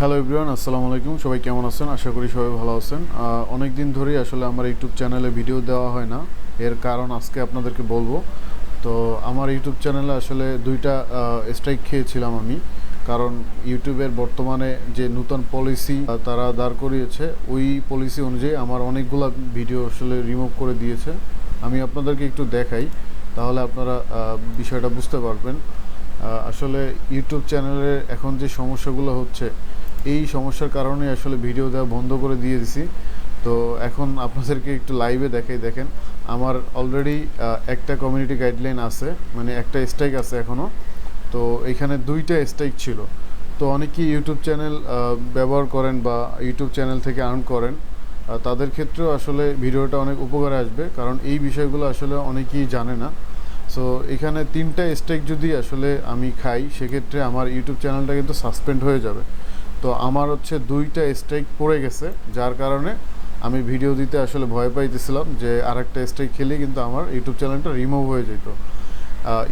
Hello everyone আসসালামু আলাইকুম। সবাই কেমন আছেন? আশা করি সবাই ভালো আছেন। অনেক দিন ধরেই আসলে আমার ইউটিউব চ্যানেলে ভিডিও দেওয়া হয় না। এর কারণ আজকে আপনাদেরকে বলব। তো আমার ইউটিউব চ্যানেলে আসলে দুইটা স্ট্রাইক খেয়েছিলাম আমি। কারণ ইউটিউবের বর্তমানে যে নূতন পলিসি তারা দাঁড় করিয়েছে, ওই পলিসি অনুযায়ী আমার অনেকগুলো ভিডিও আসলে রিমুভ করে দিয়েছে। আমি আপনাদেরকে একটু দেখাই, তাহলে আপনারা বিষয়টা বুঝতে পারবেন। আসলে ইউটিউব চ্যানেলে এখন যে সমস্যাগুলো হচ্ছে এই সমস্যার কারণে আসলে ভিডিও দেওয়া বন্ধ করে দিয়ে দিছি। তো এখন আপনাদেরকে একটু লাইভে দেখাই, দেখেন। আমার অলরেডি একটা কমিউনিটি গাইডলাইন আছে মানে একটা স্ট্রাইক আছে এখনও তো এখানে দুইটা স্ট্রাইক ছিল। তো অনেকেই ইউটিউব চ্যানেল ব্যবহার করেন বা ইউটিউব চ্যানেল থেকে আর্ন করেন। তাদের ক্ষেত্রেও আসলে ভিডিওটা অনেক উপকারে আসবে, কারণ এই বিষয়গুলো আসলে অনেকেই জানে না। সো এখানে তিনটা স্ট্রাইক যদি আসলে আমি খাই, সেক্ষেত্রে আমার ইউটিউব চ্যানেলটা কিন্তু সাসপেন্ড হয়ে যাবে। তো আমার হচ্ছে দুইটা স্ট্রাইক পড়ে গেছে, যার কারণে আমি ভিডিও দিতে আসলে ভয় পাইতেছিলাম যে আর একটা স্ট্রাইক খেলে কিন্তু আমার ইউটিউব চ্যানেলটা রিমুভ হয়ে যেত।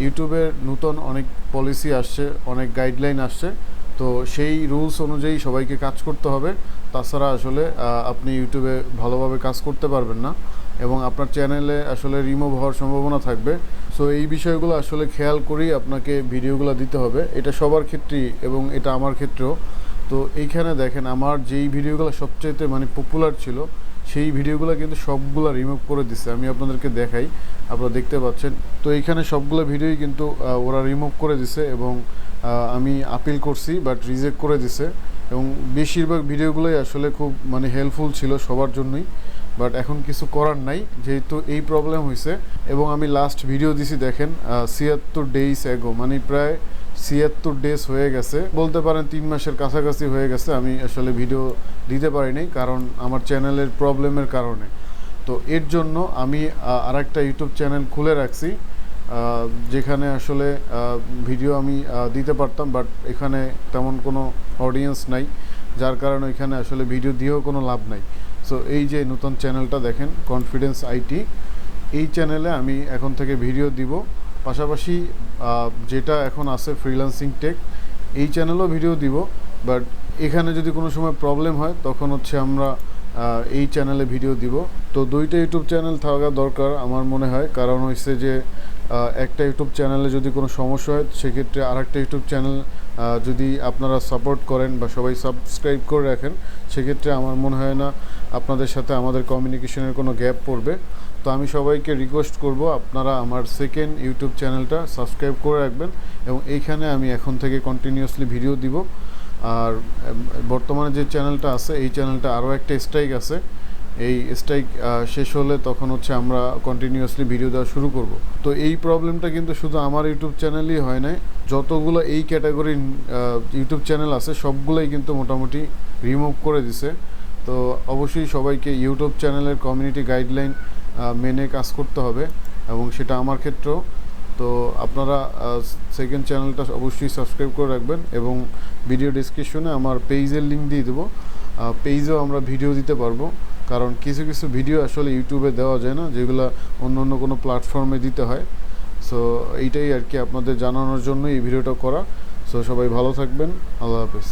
ইউটিউবের নতুন অনেক পলিসি আসছে, অনেক গাইডলাইন আসছে, তো সেই রুলস অনুযায়ী সবাইকে কাজ করতে হবে। তাছাড়া আসলে আপনি ইউটিউবে ভালোভাবে কাজ করতে পারবেন না এবং আপনার চ্যানেলে আসলে রিমুভ হওয়ার সম্ভাবনা থাকবে। সো এই বিষয়গুলো আসলে খেয়াল করেই আপনাকে ভিডিওগুলো দিতে হবে। এটা সবার ক্ষেত্রেই এবং এটা আমার ক্ষেত্রেও। তো এইখানে দেখেন আমার যেই ভিডিওগুলো সবচাইতে মানে পপুলার ছিল, সেই ভিডিওগুলো কিন্তু সবগুলো রিমুভ করে দিছে। আমি আপনাদেরকে দেখাই, আপনারা দেখতে পাচ্ছেন। তো এইখানে সবগুলো ভিডিওই কিন্তু ওরা রিমুভ করে দিছে এবং আমি আপিল করছি বাট রিজেক্ট করে দিছে। এবং বেশিরভাগ ভিডিওগুলোই আসলে খুব মানে হেল্পফুল ছিল সবার জন্যই বাট এখন কিছু করার নাই। যেহেতু এই প্রবলেম হয়েছে এবং আমি লাস্ট ভিডিও দিছি দেখেন ছিয়াত্তর ডেইস এগো মানে প্রায় ছিয়াত্তর ডেজ হয়ে গেছে। বলতে পারেন তিন মাসের কাছাকাছি হয়ে গেছে। আমি আসলে ভিডিও দিতে পারিনি, কারণ আমার চ্যানেলের প্রবলেমের কারণে। তো এর জন্য আমি আর একটা ইউটিউব চ্যানেল খুলে রাখছি যেখানে আসলে ভিডিও আমি দিতে পারতাম বাট এখানে তেমন কোনো অডিয়েন্স নাই, যার কারণে এখানে আসলে ভিডিও দিয়েও কোনো লাভ নাই। সো এই যে নতুন চ্যানেলটা দেখেন কনফিডেন্স আইটি এই চ্যানেলে আমি এখন থেকে ভিডিও দিব। পাশাপাশি যেটা এখন আছে ফ্রিল্যান্সিং টেক এই চ্যানেলও ভিডিও দিব বাট এখানে যদি কোনো সময় প্রবলেম হয়, তখন হচ্ছে আমরা এই চ্যানেলে ভিডিও দিব। তো দুইটা ইউটিউব চ্যানেল থাকা দরকার আমার মনে হয়। কারণ হচ্ছে যে একটা ইউটিউব চ্যানেলে যদি কোনো সমস্যা হয়, সেক্ষেত্রে আর একটা ইউটিউব চ্যানেল যদি আপনারা সাপোর্ট করেন বা সবাই সাবস্ক্রাইব করে রাখেন, সেক্ষেত্রে আমার মনে হয় না আপনাদের সাথে আমাদের কমিউনিকেশনের কোনো গ্যাপ পড়বে। তো আমি সবাইকে রিকোয়েস্ট করব, আপনারা আমার সেকেন্ড ইউটিউব চ্যানেলটা সাবস্ক্রাইব করে রাখবেন এবং এইখানে আমি এখন থেকে কন্টিনিউয়াসলি ভিডিও দিব। আর বর্তমানে যে চ্যানেলটা আছে, এই চ্যানেলটা আরও একটা স্ট্রাইক আছে। এই স্ট্রাইক শেষ হলে তখন হচ্ছে আমরা কন্টিনিউয়াসলি ভিডিও দেওয়া শুরু করব। তো এই প্রবলেমটা কিন্তু শুধু আমার ইউটিউব চ্যানেলই হয় নাই, যতগুলো এই ক্যাটাগরির ইউটিউব চ্যানেল আছে, সবগুলোই কিন্তু মোটামুটি রিমুভ করে দিছে। তো অবশ্যই সবাইকে ইউটিউব চ্যানেলের কমিউনিটি গাইডলাইন মেনে কাজ করতে হবে এবং সেটা আমার ক্ষেত্রেও। তো আপনারা সেকেন্ড চ্যানেলটা অবশ্যই সাবস্ক্রাইব করে রাখবেন এবং ভিডিও ডিসক্রিপশনে আমার পেজের লিঙ্ক দিয়ে দেবো। পেজেও আমরা ভিডিও দিতে পারব। কারণ কিছু কিছু ভিডিও আসলে ইউটিউবে দেওয়া যায় না, যেগুলো অন্য অন্য কোনো প্ল্যাটফর্মে দিতে হয়। সো এইটাই আর কি আপনাদের জানানোর জন্য এই ভিডিওটা করা। সো সবাই ভালো থাকবেন। আল্লাহ হাফেজ।